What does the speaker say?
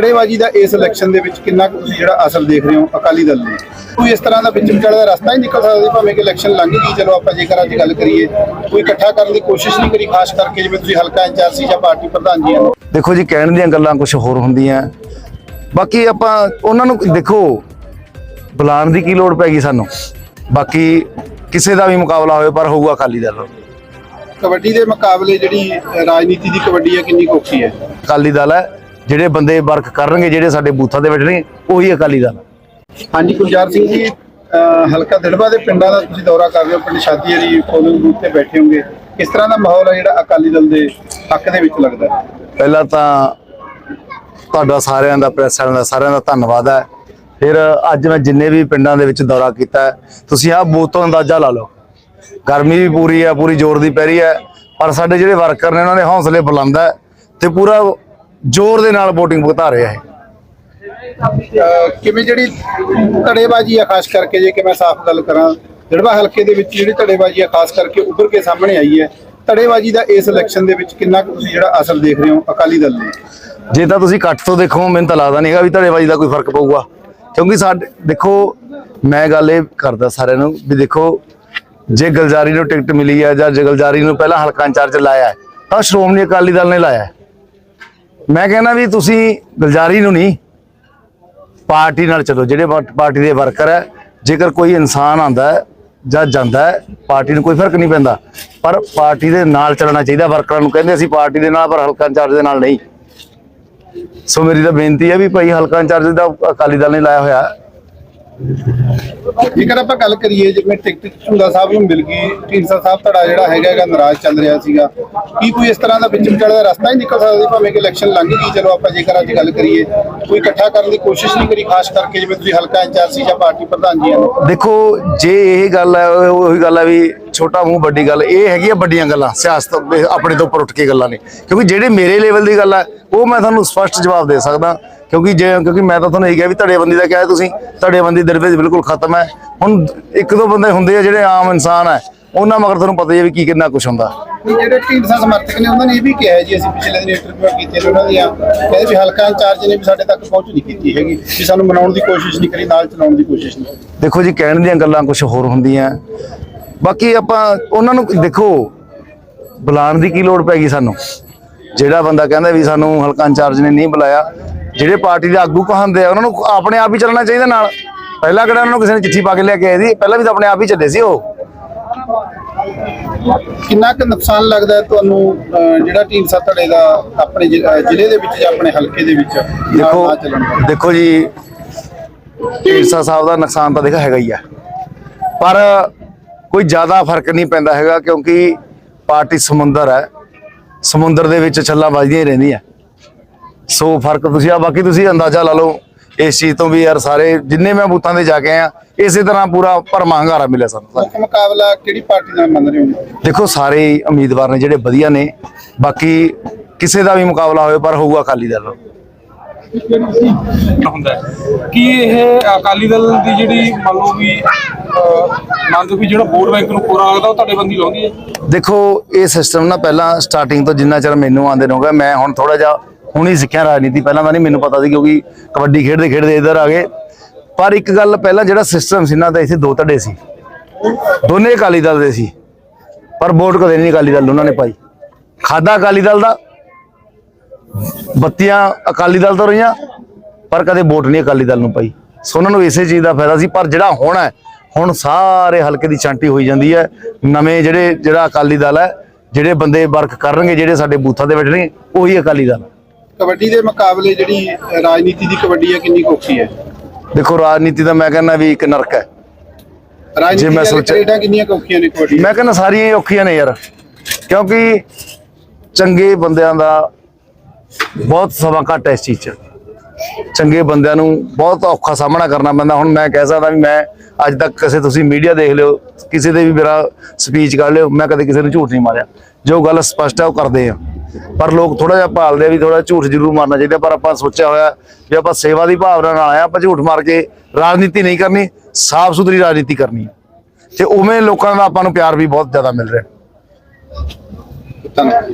ਧੜੇਬਾਜ਼ੀ ਦਾ ਇਸ ਇਲੈਕਸ਼ਨ ਦੇ ਵਿੱਚ ਕਿੰਨਾ ਕੁ ਤੁਸੀਂ ਜਿਹੜਾ ਅਸਰ ਦੇਖ ਰਹੇ ਹੋ ਅਕਾਲੀ ਦਲ ਦੇ? ਕੋਈ ਇਸ ਤਰ੍ਹਾਂ ਦਾ ਵਿੱਚ ਵਿਚਾਲੇ ਦਾ ਰਸਤਾ ਹੀ ਨਿਕਲ ਸਕਦਾ ਭਾਵੇਂ ਕਿ ਇਲੈਕਸ਼ਨ ਲੰਘ ਗਈ ਚਲੋ ਆਪਾਂ ਜੇਕਰ ਅੱਜ ਗੱਲ ਕਰੀਏ ਕੋਈ ਇਕੱਠਾ ਕਰਨ ਦੀ ਕੋਸ਼ਿਸ਼ ਨਹੀਂ ਕਰੀ ਖਾਸ ਕਰਕੇ ਜਿਵੇਂ ਤੁਸੀਂ ਹਲਕਾ ਇੰਚਾਰਜ ਸੀ ਜਾਂ ਪਾਰਟੀ ਪ੍ਰਧਾਨ ਜੀ ਹਨ ਦੇਖੋ ਜੀ ਕਹਿਣ ਦੀਆਂ ਗੱਲਾਂ ਕੁਝ ਹੋਰ ਹੁੰਦੀਆਂ। ਬਾਕੀ ਆਪਾਂ ਉਹਨਾਂ ਨੂੰ ਦੇਖੋ ਬੁਲਾਉਣ ਦੀ ਕੀ ਲੋੜ ਪੈ ਗਈ ਸਾਨੂੰ? ਬਾਕੀ ਕਿਸੇ ਦਾ ਵੀ ਮੁਕਾਬਲਾ ਹੋਵੇ ਪਰ ਹੋਊਗਾ ਅਕਾਲੀ ਦਲ। ਕਬੱਡੀ ਦੇ ਮੁਕਾਬਲੇ ਜਿਹੜੀ ਰਾਜਨੀਤੀ ਦੀ ਕਬੱਡੀ ਹੈ ਕਿੰਨੀ ਕੁ ਔਖੀ ਹੈ? ਅਕਾਲੀ ਦਲ ਹੈ। ਜਿਹੜੇ ਬੰਦੇ ਵਰਕ ਕਰਨਗੇ ਜਿਹੜੇ ਸਾਡੇ ਬੂਥਾਂ ਤੇ ਬੈਠਣਗੇ ਉਹੀ ਅਕਾਲੀ ਦਲ ਹਾਂਜੀ ਗੁਲਜ਼ਾਰ ਸਿੰਘ ਜੀ ਹਲਕਾ ਦਿੜਬਾ ਦੇ ਪਿੰਡਾਂ ਦਾ ਤੁਸੀਂ ਦੌਰਾ ਕਰ ਰਹੇ ਹੋ ਪਿੰਡ ਸ਼ਾਦੀ ਵਾਲੀ ਪੋਲਿੰਗ ਬੂਥ ਤੇ ਬੈਠੇ ਹੋਗੇ ਕਿਸ ਤਰ੍ਹਾਂ ਦਾ ਮਾਹੌਲ ਹੈ ਜਿਹੜਾ ਅਕਾਲੀ ਦਲ ਦੇ ਹੱਕ ਦੇ ਵਿੱਚ ਲੱਗਦਾ ਪਹਿਲਾਂ ਤਾਂ ਤੁਹਾਡਾ ਸਾਰਿਆਂ ਦਾ ਪ੍ਰੈਸ ਵਾਲਿਆਂ ਦਾ ਸਾਰਿਆਂ ਦਾ ਧੰਨਵਾਦ ਹੈ। ਫਿਰ ਅੱਜ ਮੈਂ ਜਿੰਨੇ ਵੀ ਪਿੰਡਾਂ ਦੇ ਵਿੱਚ ਦੌਰਾ ਕੀਤਾ ਤੁਸੀਂ ਆਹ ਬੂਥ ਤੋਂ ਅੰਦਾਜ਼ਾ ਲਾ ਲਓ। ਗਰਮੀ ਵੀ ਪੂਰੀ ਹੈ ਪੂਰੀ ਜ਼ੋਰ ਦੀ ਪੈ ਰਹੀ ਹੈ ਪਰ ਸਾਡੇ ਜਿਹੜੇ ਵਰਕਰ ਨੇ ਉਹਨਾਂ ਦੇ ਹੌਸਲੇ ਬੁਲੰਦ ਹੈ ਤੇ ਪੂਰਾ ਜ਼ੋਰ ਦੇ ਨਾਲ VOTING ਭੁਗਤਾ ਰਹੇ ਹੈ ਕਿਵੇਂ ਜਿਹੜੀ ਧੜੇਬਾਜ਼ੀ ਆ ਖਾਸ ਕਰਕੇ ਜੇ ਕਿ ਮੈਂ ਸਾਫ਼ ਗੱਲ ਕਰਾਂ ਦਿੜਬਾ ਹਲਕੇ ਦੇ ਵਿੱਚ ਜਿਹੜੀ ਧੜੇਬਾਜ਼ੀ ਆ ਖਾਸ ਕਰਕੇ ਉੱਭਰ ਕੇ ਸਾਹਮਣੇ ਆਈ ਹੈ ਧੜੇਬਾਜ਼ੀ ਦਾ ਇਸ ਇਲੈਕਸ਼ਨ ਦੇ ਵਿੱਚ ਕਿੰਨਾ ਕੁ ਤੁਸੀਂ ਜਿਹੜਾ ਅਸਰ ਦੇਖ ਰਹੇ ਹੋ ਅਕਾਲੀ ਦਲ ਦੇ? ਜੇ ਤਾਂ ਤੁਸੀਂ ਕੱਟ ਤੋਂ ਦੇਖੋ ਮੈਨੂੰ ਤਾਂ ਲੱਗਦਾ ਨਹੀਂਗਾ ਵੀ ਧੜੇਬਾਜ਼ੀ ਦਾ ਕੋਈ ਫ਼ਰਕ ਪਊਗਾ। ਕਿਉਂਕਿ ਸਾਡੇ ਦੇਖੋ ਮੈਂ ਗੱਲ ਇਹ ਕਰਦਾ ਸਾਰਿਆਂ ਨੂੰ ਵੀ ਦੇਖੋ ਜੇ ਗਲਜਾਰੀ ਨੂੰ ਟਿਕਟ ਮਿਲੀ ਹੈ ਜਾਂ ਜੇ ਗਲਜਾਰੀ ਨੂੰ ਪਹਿਲਾਂ ਹਲਕਾ ਇੰਚਾਰਜ ਲਾਇਆ ਤਾਂ ਸ਼੍ਰੋਮਣੀ ਅਕਾਲੀ ਦਲ ਨੇ ਲਾਇਆ ਹੈ। ਮੈਂ ਕਹਿੰਦਾ ਵੀ ਤੁਸੀਂ ਗਲਜਾਰੀ ਨੂੰ ਨਹੀਂ, ਪਾਰਟੀ ਨਾਲ ਚੱਲੋ, ਜਿਹੜੇ ਪਾਰਟੀ ਦੇ ਵਰਕਰ ਹੈ, ਜੇਕਰ ਕੋਈ ਇਨਸਾਨ ਆਂਦਾ ਹੈ ਜਾਂ ਜਾਂਦਾ ਹੈ, ਪਾਰਟੀ ਨੂੰ ਕੋਈ ਫ਼ਰਕ ਨਹੀਂ ਪੈਂਦਾ। ਪਰ ਪਾਰਟੀ ਦੇ ਨਾਲ ਚੱਲਣਾ ਚਾਹੀਦਾ, ਵਰਕਰਾਂ ਨੂੰ ਕਹਿੰਦੇ ਅਸੀਂ ਪਾਰਟੀ ਦੇ ਨਾਲ, ਪਰ ਹਲਕਾ ਇੰਚਾਰਜ ਦੇ ਨਾਲ ਨਹੀਂ। ਸੋ ਮੇਰੀ ਤਾਂ ਬੇਨਤੀ ਹੈ ਵੀ ਭਾਈ ਹਲਕਾ ਇੰਚਾਰਜ ਦਾ ਅਕਾਲੀ ਦਲ ਨੇ ਲਾਇਆ ਹੋਇਆ ਜੇਕਰ ਆਪਾਂ ਗੱਲ ਕਰੀਏ, ਜਿਵੇਂ ਟਿਕਟ ਝੂਲਾ ਸਾਹਿਬ ਨੂੰ ਮਿਲ ਗਈ, ਢੀਂਡਸਾ ਸਾਹਿਬ ਤੁਹਾਡਾ ਜਿਹੜਾ ਹੈਗਾ ਹੈਗਾ, ਨਾਰਾਜ਼ ਚੱਲ ਰਿਹਾ ਸੀਗਾ। ਕੀ ਕੋਈ ਇਸ ਤਰ੍ਹਾਂ ਦਾ ਵਿੱਚ ਵਿਚਾਲੇ ਦਾ ਰਸਤਾ ਹੀ ਨਿਕਲ ਸਕਦਾ ਭਾਵੇਂ ਕਿ ਇਲੈਕਸ਼ਨ ਲੰਘ ਗਈ, ਚਲੋ ਆਪਾਂ ਜੇਕਰ ਅੱਜ ਗੱਲ ਕਰੀਏ, ਕੋਈ ਇਕੱਠਾ ਕਰਨ ਦੀ ਕੋਸ਼ਿਸ਼ ਨਹੀਂ ਕਰੀ, ਖਾਸ ਕਰਕੇ ਜਿਵੇਂ ਤੁਸੀਂ ਹਲਕਾ ਇੰਚਾਰਜ ਸੀ ਜਾਂ ਪਾਰਟੀ ਪ੍ਰਧਾਨ ਜੀ ਦੇਖੋ, ਜੇ ਇਹ ਗੱਲ ਹੈ ਉਹੀ ਗੱਲ ਹੈ ਵੀ ਛੋਟਾ ਮੂੰਹ ਵੱਡੀ ਗੱਲ ਇਹ ਹੈਗੀਆਂ ਵੱਡੀਆਂ ਗੱਲਾਂ ਸਿਆਸਤ ਆਪਣੇ ਤੋਂ ਉੱਪਰ ਉੱਠ ਕੇ ਗੱਲਾਂ ਨੇ। ਕਿਉਂਕਿ ਜਿਹੜੇ ਮੇਰੇ ਲੈਵਲ ਦੀ ਗੱਲ ਹੈ ਉਹ ਮੈਂ ਤੁਹਾਨੂੰ ਸਪਸ਼ਟ ਜਵਾਬ ਦੇ ਸਕਦਾ। ਕਿਉਂਕਿ ਜੇ ਕਿਉਂਕਿ ਮੈਂ ਤਾਂ ਤੁਹਾਨੂੰ ਇਹ ਕਿਹਾ ਵੀ ਧੜੇਬੰਦੀ ਦਾ ਕਿਹਾ ਤੁਸੀਂ ਧੜੇਬੰਦੀ ਦਰਵੇਜ ਬਿਲਕੁਲ ਖਤਮ ਹੈ। ਹੁਣ ਇੱਕ ਦੋ ਬੰਦੇ ਹੁੰਦੇ ਆ ਜਿਹੜੇ ਆਮ ਇਨਸਾਨ ਹੈ ਉਹਨਾਂ ਮਗਰ ਤੁਹਾਨੂੰ ਪਤਾ ਹੀ ਹੈ ਵੀ ਕੀ ਕਿੰਨਾ ਕੁਝ ਹੁੰਦਾ। ਜਿਹੜੇ ਢੀਂਡਸਾ ਸਮਰਥਕ ਨੇ ਉਹਨਾਂ ਨੇ ਇਹ ਵੀ ਕਿਹਾ ਜੀ ਅਸੀਂ ਪਿਛਲੇ ਦਿਨ ਇੰਟਰਵਿਊ ਕੀਤੇ ਨੇ ਉਹਨਾਂ ਦੀਆਂ। ਕਹਿੰਦੇ ਵੀ ਹਲਕਾ ਇੰਚਾਰਜ ਨੇ ਵੀ ਸਾਡੇ ਤੱਕ ਪਹੁੰਚ ਨਹੀਂ ਕੀਤੀ ਹੈਗੀ ਵੀ ਸਾਨੂੰ ਮਨਾਉਣ ਦੀ ਕੋਸ਼ਿਸ਼ ਨਹੀਂ ਕਰੀ ਨਾਲ ਚਲਾਉਣ ਦੀ ਕੋਸ਼ਿਸ਼ ਨਹੀਂ। ਦੇਖੋ ਜੀ ਕਹਿਣ ਦੀਆਂ ਗੱਲਾਂ ਕੁਝ ਹੋਰ ਹੁੰਦੀਆਂ। ਬਾਕੀ ਆਪਾਂ ਉਹਨਾਂ ਨੂੰ ਦੇਖੋ ਬੁਲਾਉਣ ਦੀ ਕੀ ਲੋੜ ਪੈ ਗਈ ਸਾਨੂੰ? ਜਿਹੜਾ ਬੰਦਾ ਕਹਿੰਦਾ ਵੀ ਸਾਨੂੰ ਹਲਕਾ ਇੰਚਾਰਜ ਨੇ ਨਹੀਂ ਬੁਲਾਇਆ ਜਿਹੜੇ ਪਾਰਟੀ ਦੇ ਆਗੂ ਕਹਾਂਦੇ ਆ ਉਹਨਾਂ ਨੂੰ ਆਪਣੇ ਆਪ ਹੀ ਚੱਲਣਾ ਚਾਹੀਦਾ ਨਾਲ। ਪਹਿਲਾਂ ਕਿਹੜਾ ਉਹਨਾਂ ਨੂੰ ਕਿਸੇ ਨੇ ਚਿੱਠੀ ਪਾ ਕੇ ਲੈ ਕੇ ਆਏ ਸੀ? ਪਹਿਲਾਂ ਵੀ ਤਾਂ ਆਪਣੇ ਆਪ ਹੀ ਚੱਲੇ ਸੀ ਉਹ। ਕਿੰਨਾ ਕੁ ਨੁਕਸਾਨ ਲੱਗਦਾ ਤੁਹਾਨੂੰ ਜਿਹੜਾ ਢੀਂਡਸਾ ਧੜੇ ਦਾ ਆਪਣੇ ਜ਼ਿਲ੍ਹੇ ਦੇ ਵਿੱਚ ਜਾਂ ਆਪਣੇ ਹਲਕੇ ਦੇ ਵਿੱਚ ਦੇਖੋ? ਦੇਖੋ ਜੀ ਢੀਂਡਸਾ ਸਾਹਿਬ ਦਾ ਨੁਕਸਾਨ ਤਾਂ ਦੇਖਾ ਹੈਗਾ ਹੀ ਆ। ਪਰ ਕੋਈ ਜ਼ਿਆਦਾ ਫ਼ਰਕ ਨਹੀਂ ਪੈਂਦਾ ਹੈਗਾ ਕਿਉਂਕਿ ਪਾਰਟੀ ਸਮੁੰਦਰ ਹੈ। ਸਮੁੰਦਰ ਦੇ ਵਿੱਚ ਛੱਲਾਂ ਵੱਜਦੀਆਂ ਹੀ ਰਹਿੰਦੀਆਂ। ਸੋ ਫ਼ਰਕ ਤੁਸੀਂ ਆ ਬਾਕੀ ਤੁਸੀਂ ਅੰਦਾਜ਼ਾ ਲਾ ਲਓ ਇਸ ਚੀਜ਼ ਤੋਂ ਵੀ ਯਾਰ ਸਾਰੇ ਜਿੰਨੇ ਮੈਂ ਬੂਥਾਂ ਤੇ ਜਾ ਕੇ ਆਇਆ ਇਸੇ ਤਰ੍ਹਾਂ ਪੂਰਾ ਭਰਮਾ ਹੰਗਾਰਾ ਮਿਲਿਆ ਸਾਨੂੰ ਮੁੱਖ ਮੁਕਾਬਲਾ ਕਿਹੜੀ ਪਾਰਟੀ ਨਾਲ ਮੰਨ ਰਹੇ ਹੋ? ਦੇਖੋ ਸਾਰੇ ਉਮੀਦਵਾਰ ਨੇ ਜਿਹੜੇ ਵਧੀਆ ਨੇ ਬਾਕੀ ਕਿਸੇ ਦਾ ਵੀ ਮੁਕਾਬਲਾ ਹੋਵੇ ਪਰ ਹੋਊਗਾ ਅਕਾਲੀ ਦਲ। ਹੁੰਦਾ। ਕੀ ਇਹ ਅਕਾਲੀ ਦਲ ਦੀ ਜਿਹੜੀ ਮੰਨ ਲਓ ਵੀ ਮੰਨ ਵੀ ਜਿਹੜਾ ਵੋਟ ਬੈਂਕ ਨੂੰ ਪੂਰਾ ਲੱਗਦਾ ਉਹ ਤੁਹਾਡੇ ਬੰਦੀ ਲਾਉਂਦੀ ਹੈ। ਦੇਖੋ, ਇਹ ਸਿਸਟਮ ਨਾ ਪਹਿਲਾਂ ਸਟਾਰਟਿੰਗ ਤੋਂ ਜਿੰਨਾ ਚਿਰ ਮੈਨੂੰ ਆਉਂਦੇ ਨੂੰ ਮੈਂ ਹੁਣ ਥੋੜਾ ਜਿਹਾ ਹੁਣੀ ਸਿੱਖਿਆ ਰਾਜਨੀਤੀ, ਪਹਿਲਾਂ ਤਾਂ ਨਹੀਂ ਮੈਨੂੰ ਪਤਾ ਸੀ ਕਿਉਂਕਿ ਕਬੱਡੀ ਖੇਡਦੇ ਖੇਡਦੇ ਇੱਧਰ ਆ ਗਏ। ਪਰ ਇੱਕ ਗੱਲ ਪਹਿਲਾਂ ਜਿਹੜਾ ਸਿਸਟਮ ਸੀ ਨਾ, ਤਾਂ ਇੱਥੇ ਦੋ ਧੜੇ ਸੀ। ਦੋਨੇ ਅਕਾਲੀ ਦਲ ਦੇ ਸੀ। ਪਰ ਵੋਟ ਕਦੇ ਨਹੀਂ ਅਕਾਲੀ ਦਲ ਉਹਨਾਂ ਨੇ ਪਾਈ। ਖਾਦਾ ਅਕਾਲੀ ਦਲ ਦਾ, ਬੱਤੀਆਂ ਅਕਾਲੀ ਦਲ ਤੋਂ ਰਹੀਆਂ, ਪਰ ਕਦੇ ਵੋਟ ਨਹੀਂ ਅਕਾਲੀ ਦਲ ਨੂੰ ਪਾਈ। ਸੋ ਉਹਨਾਂ ਨੂੰ ਇਸੇ ਚੀਜ਼ ਦਾ ਫਾਇਦਾ ਸੀ, ਪਰ ਜਿਹੜਾ ਹੁਣ ਹੈ ਹੁਣ ਸਾਰੇ ਹਲਕੇ ਦੀ ਛਾਂਟੀ ਹੋਈ ਜਾਂਦੀ ਹੈ। ਨਵੇਂ ਜਿਹੜੇ ਜਿਹੜਾ ਅਕਾਲੀ ਦਲ ਹੈ ਜਿਹੜੇ ਬੰਦੇ ਵਰਕ ਕਰਨਗੇ ਜਿਹੜੇ ਸਾਡੇ ਬੂਥਾਂ ਤੇ ਬੈਠਣਗੇ ਉਹੀ ਅਕਾਲੀ ਦਲ। ਕਬੱਡੀ ਦੇ ਮੁਕਾਬਲੇ ਜਿਹੜੀ ਰਾਜਨੀਤੀ ਦੀ ਕਬੱਡੀ ਹੈ ਕਿੰਨੀ ਔਖੀ ਹੈ? ਦੇਖੋ ਰਾਜਨੀਤੀ ਦਾ ਮੈਂ ਕਹਿੰਦਾ ਵੀ ਇੱਕ ਨਰਕ ਹੈ। ਰਾਜਨੀਤੀ ਮੈਂ ਖੇਡਾਂ ਕਿੰਨੀਆਂ ਔਖੀਆਂ ਨੇ ਕਬੱਡੀ ਮੈਂ ਕਹਿੰਦਾ ਸਾਰੀਆਂ ਹੀ ਔਖੀਆਂ ਨੇ ਯਾਰ। ਕਿਉਂਕਿ ਚੰਗੇ ਬੰਦਿਆਂ ਦਾ ਬਹੁਤ ਸਮਾਂ ਘੱਟ ਹੈ ਇਸ ਚੀਜ਼ 'ਚ। ਚੰਗੇ ਬੰਦਿਆਂ ਨੂੰ ਬਹੁਤ ਔਖਾ ਸਾਹਮਣਾ ਕਰਨਾ ਪੈਂਦਾ। ਹੁਣ ਮੈਂ ਕਹਿ ਸਕਦਾ ਵੀ ਮੈਂ ਅੱਜ ਤੱਕ ਕਿਸੇ ਤੁਸੀਂ ਮੀਡੀਆ ਦੇਖ ਲਿਓ, ਕਿਸੇ ਦੇ ਵੀ ਮੇਰਾ ਸਪੀਚ ਕਰ ਲਿਓ, ਮੈਂ ਕਦੇ ਕਿਸੇ ਨੂੰ ਝੂਠ ਨਹੀਂ ਮਾਰਿਆ। ਜੋ ਗੱਲ ਸਪਸ਼ਟ ਹੈ ਉਹ ਕਰਦੇ ਆ। ਪਰ ਲੋਕ ਥੋੜਾ ਜਿਹਾ ਭਾਲਦੇ ਆ ਵੀ ਥੋੜਾ ਝੂਠ ਜ਼ਰੂਰ ਮਾਰਨਾ ਚਾਹੀਦਾ, ਪਰ ਆਪਾਂ ਸੋਚਿਆ ਹੋਇਆ ਵੀ ਆਪਾਂ ਸੇਵਾ ਦੀ ਭਾਵਨਾ ਨਾਲ ਆਇਆ ਆਪਾਂ ਝੂਠ ਮਾਰ ਕੇ ਰਾਜਨੀਤੀ ਨਹੀਂ ਕਰਨੀ, ਸਾਫ਼ ਸੁਥਰੀ ਰਾਜਨੀਤੀ ਕਰਨੀ। ਹੈ ਤੇ ਉਵੇਂ ਲੋਕਾਂ ਦਾ ਆਪਾਂ ਨੂੰ ਪਿਆਰ ਵੀ ਬਹੁਤ ਜ਼ਿਆਦਾ ਮਿਲ ਰਿਹਾ। ਧੰਨਵਾਦ।